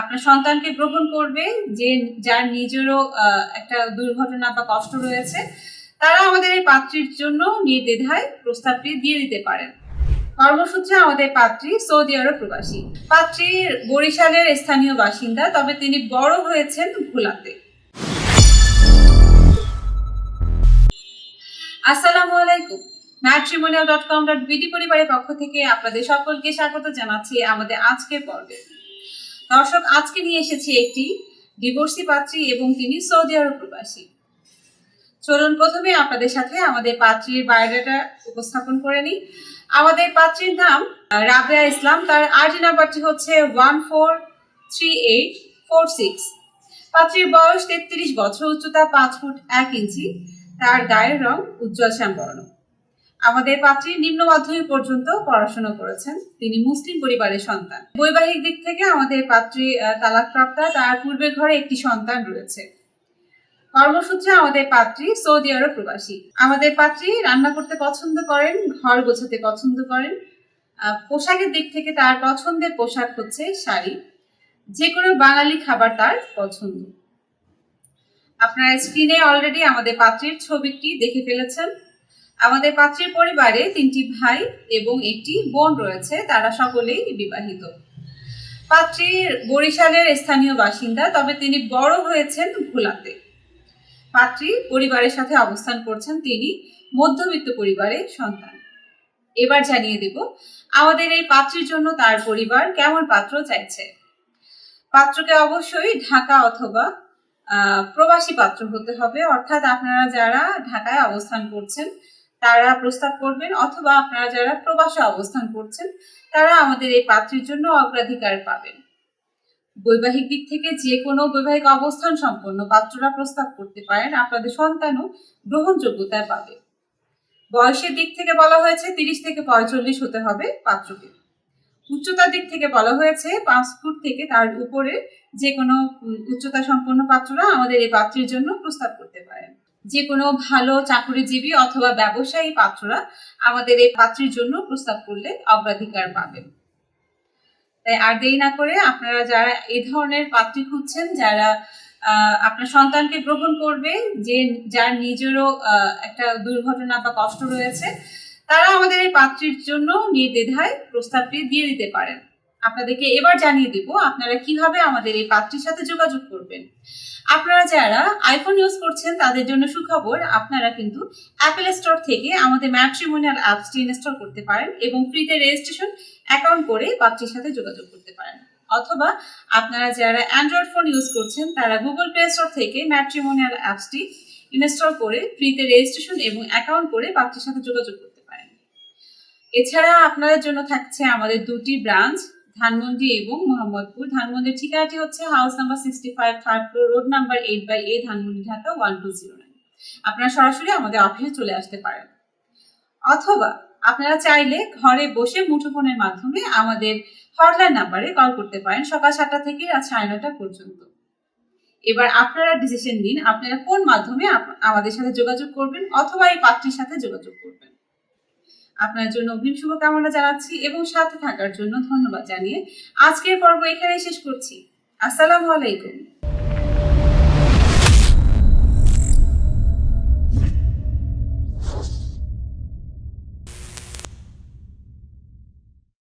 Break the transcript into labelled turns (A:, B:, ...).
A: আপনার সন্তানকে গ্রহণ করবে, যে যার নিজেরও একটা দুর্ঘটনা বা কষ্ট রয়েছে, তারা আমাদের এই পাত্রীর জন্য নির্দ্বিধায় প্রস্তাবটি দিয়ে দিতে পারেন। কর্মসূত্রে আমাদের পাত্রী সৌদি আরব প্রবাসী। পাত্রী বরিশালের স্থানীয় বাসিন্দা, তবে তিনি বড় হয়েছেন ভোলাতে। আসসালামু আলাইকুম। Matrimonial dot com dot BD পরিবারের পক্ষ থেকে আপনাদের সকলকে স্বাগত জানাচ্ছি আমাদের আজকের পর্বে। দর্শক, আজকে নিয়ে এসেছি একটি ডিভোর্সি পাত্রী এবং তিনি সৌদি আরব প্রবাসী। চলুন প্রথমে আপনাদের সাথে আমাদের পাত্রীর বায়োডাটা উপস্থাপন করে নিই। আমাদের পাত্রীর নাম রাবেয়া ইসলাম। তার আরজি নাম্বারটি হচ্ছে one four three eight four six. পাত্রীর বয়স তেত্রিশ বছর, উচ্চতা পাঁচ ফুট এক ইঞ্চি। তার গায়ের রং উজ্জ্বল শ্যামবর্ণ। আমাদের পাত্রী নিম্ন মাধ্যমিক পর্যন্ত পড়াশোনা করেছেন। তিনি মুসলিম পরিবারের সন্তান। বৈবাহিক দিক থেকে আমাদের পাত্রী তালাকপ্রাপ্তা তার পূর্বের ঘরে একটি সন্তান রয়েছে। কর্মসূত্রে আমাদের পাত্রী সৌদি আরব প্রবাসী। আমাদের পাত্রী রান্না করতে পছন্দ করেন, ঘর গোছাতে পছন্দ করেন। পোশাকের দিক থেকে তার পছন্দের পোশাক হচ্ছে শাড়ি। যে কোনো বাঙালি খাবার তার পছন্দ। আপনারা স্ক্রিনে অলরেডি আমাদের পাত্রীর ছবিটি দেখে ফেলেছেন। আমাদের পাত্রীর পরিবারে তিনটি ভাই এবং একটি বোন রয়েছে, তারা সকলেই বিবাহিত। পাত্রীর বরিশালের স্থানীয় বাসিন্দা, তবে তিনি বড় হয়েছেন ভোলাতে। পাত্রী পরিবারের সাথে অবস্থান করছেন তিনি মধ্যবিত্ত পরিবারের সন্তান। এবার জানিয়ে দেব, আমাদের এই পাত্রীর জন্য তার পরিবার কেমন পাত্র চাইছে? পাত্রকে অবশ্যই ঢাকা অথবা প্রবাসী পাত্র হতে হবে। অর্থাৎ আপনারা যারা ঢাকায় অবস্থান করছেন তারা প্রস্তাব করবেন অথবা আপনারা যারা প্রবাসে অবস্থান করছেন, তারা আমাদের এই পাত্রের জন্য অগ্রাধিকার পাবেন। বৈবাহিক দিক থেকে যে কোনো বৈবাহিক অবস্থান সম্পন্ন পাত্ররা প্রস্তাব করতে পারেন, আপনাদের সন্তানও গ্রহণযোগ্যতায় পাবে। বয়সের দিক থেকে বলা হয়েছে তিরিশ থেকে পঁয়তাল্লিশ হতে হবে পাত্রকে। উচ্চতার দিক থেকে বলা হয়েছে পাঁচ ফুট থেকে তার উপরে যে কোনো উচ্চতা সম্পন্ন পাত্ররা আমাদের এই পাত্রের জন্য প্রস্তাব করতে পারেন। যে কোনো ভালো চাকরিজীবী অথবা ব্যবসায়ী পাত্ররা আমাদের এই পাত্রীর জন্য প্রস্তাব করলে অগ্রাধিকার পাবেন। তাই আর দেরি না করে আপনারা যারা এই ধরনের পাত্রী খুঁজছেন, যারা আপনার সন্তানকে গ্রহণ করবে, যে, যার নিজেরও একটা দুর্ঘটনা বা কষ্ট রয়েছে, তারা আমাদের এই পাত্রীর জন্য নির্দ্বিধায় প্রস্তাবটি দিয়ে দিতে পারেন। আপনাদেরকে এবার জানিয়ে দিব আপনারা কীভাবে আমাদের এই পাত্রীর সাথে যোগাযোগ করবেন। আপনারা যারা আইফোন ইউজ করছেন, তাদের জন্য সুখবর, আপনারা কিন্তু অ্যাপেল স্টোর থেকে আমাদের ম্যাট্রিমোনিয়াল অ্যাপসটি ইনস্টল করতে পারেন এবং ফ্রিতে রেজিস্ট্রেশন অ্যাকাউন্ট করে পাত্রীর সাথে যোগাযোগ করতে পারেন। অথবা আপনারা যারা অ্যান্ড্রয়েড ফোন ইউজ করছেন, তারা গুগল প্লে স্টোর থেকে ম্যাট্রিমোনিয়াল অ্যাপসটি ইনস্টল করে ফ্রিতে রেজিস্ট্রেশন এবং অ্যাকাউন্ট করে পাত্রীর সাথে যোগাযোগ করতে পারেন। এছাড়া আপনাদের জন্য থাকছে আমাদের দুটি ব্রাঞ্চ ধানমন্ডি এবং মোহাম্মদপুর। ধানমন্ডির ঠিকানাটি হচ্ছে house number sixty five third floor road number eight by A Dhanmondi Dhaka one two zero nine আপনারা সরাসরি আমাদের অফিসে চলে আসতে পারেন। অথবা আপনারা চাইলে ঘরে বসে মুঠোফোনের মাধ্যমে আমাদের হটলাইন নাম্বারে কল করতে পারেন সকাল সাতটা থেকে রাত সাড়ে নটা পর্যন্ত। এবার আপনারা ডিসিশন নিন, আপনারা কোন মাধ্যমে আমাদের সাথে যোগাযোগ করবেন অথবা এই পাত্রীর সাথে যোগাযোগ করবেন। আপনার জন্য অগ্রিম শুভকামনা জানাচ্ছি এবং সাথে থাকার জন্য ধন্যবাদ জানিয়ে আজকের পর্ব এখানেই শেষ করছি। আসসালামু আলাইকুম।